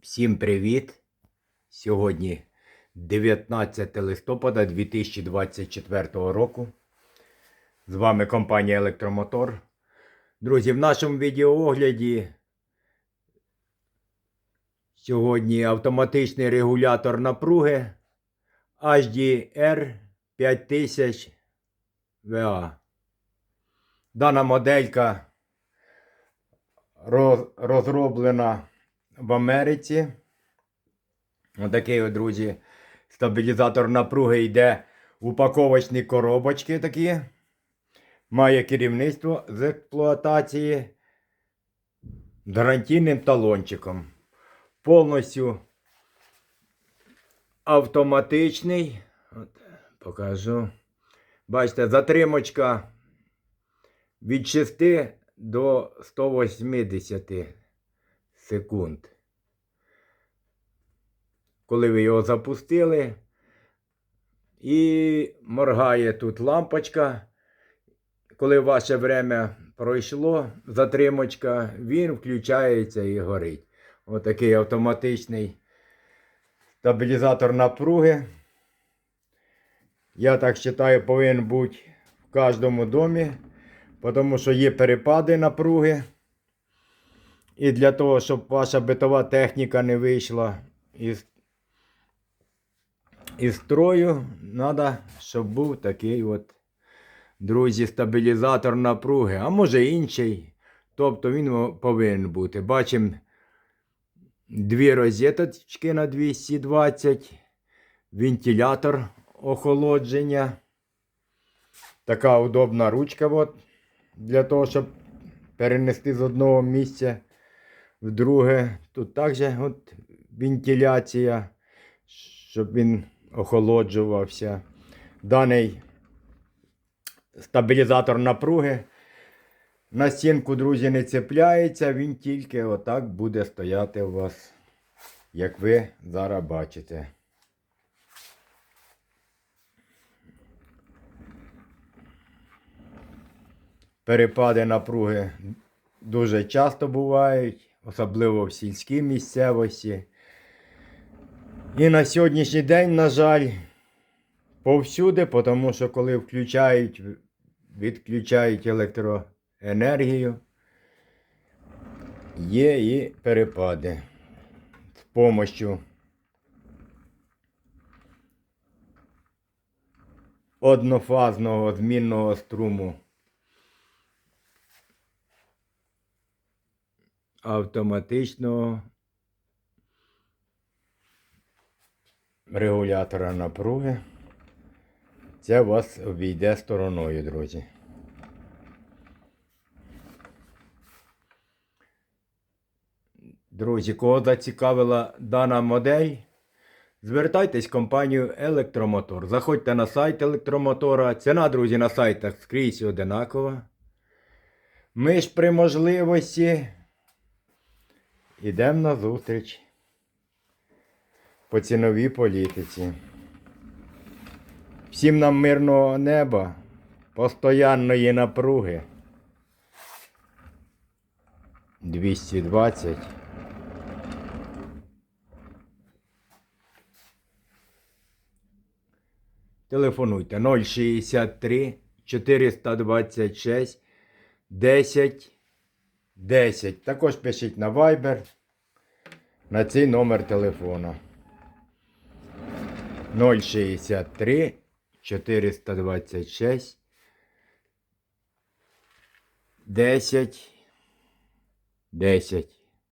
Всім привіт! Сьогодні 19 листопада 2024 року. З вами компанія Електромотор. Друзі, в нашому відеоогляді сьогодні автоматичний регулятор напруги HDR 5000 VA. Дана моделька розроблена в Америці. Отакий, от, друзі, стабілізатор напруги йде упаковочні коробочки такі. Має керівництво з експлуатації гарантійним талончиком. Повністю автоматичний. От, покажу. Бачите, затримочка від 6 до 180 секунд. Коли ви його запустили, і моргає тут лампочка. Коли ваше время пройшло, затримочка, він включається і горить. Отакий автоматичний стабілізатор напруги. Я так вважаю, повинен бути в кожному домі, тому що є перепади напруги. І для того, щоб ваша битова техніка не вийшла із, із строю, треба, щоб був такий от, друзі, стабілізатор напруги, а може інший. Тобто він повинен бути. Бачимо дві розеточки на 220, вентилятор охолодження. Така удобна ручка от, для того, щоб перенести з одного місця в друге. Тут також от вентиляція, щоб він охолоджувався. Даний стабілізатор напруги на стінку, друзі, не цепляється, він тільки отак буде стояти у вас, як ви зараз бачите. Перепади напруги дуже часто бувають, особливо в сільській місцевості. І на сьогоднішній день, на жаль, повсюди, тому що коли включають, відключають електроенергію, є і перепади з допомогою однофазного змінного струму автоматичного регулятора напруги. Це вас обійде стороною, друзі. Друзі, кого зацікавила дана модель, звертайтесь в компанію Електромотор. Заходьте на сайт електромотора. Ціна, друзі, на сайтах скрізь одинакова. Ми ж при можливості йдемо на зустріч по ціновій політиці. Всім нам мирного неба, постоянної напруги. 220. Телефонуйте 063 426 10 10. Також пишіть на Viber на цей номер телефона. 063 426 10 10.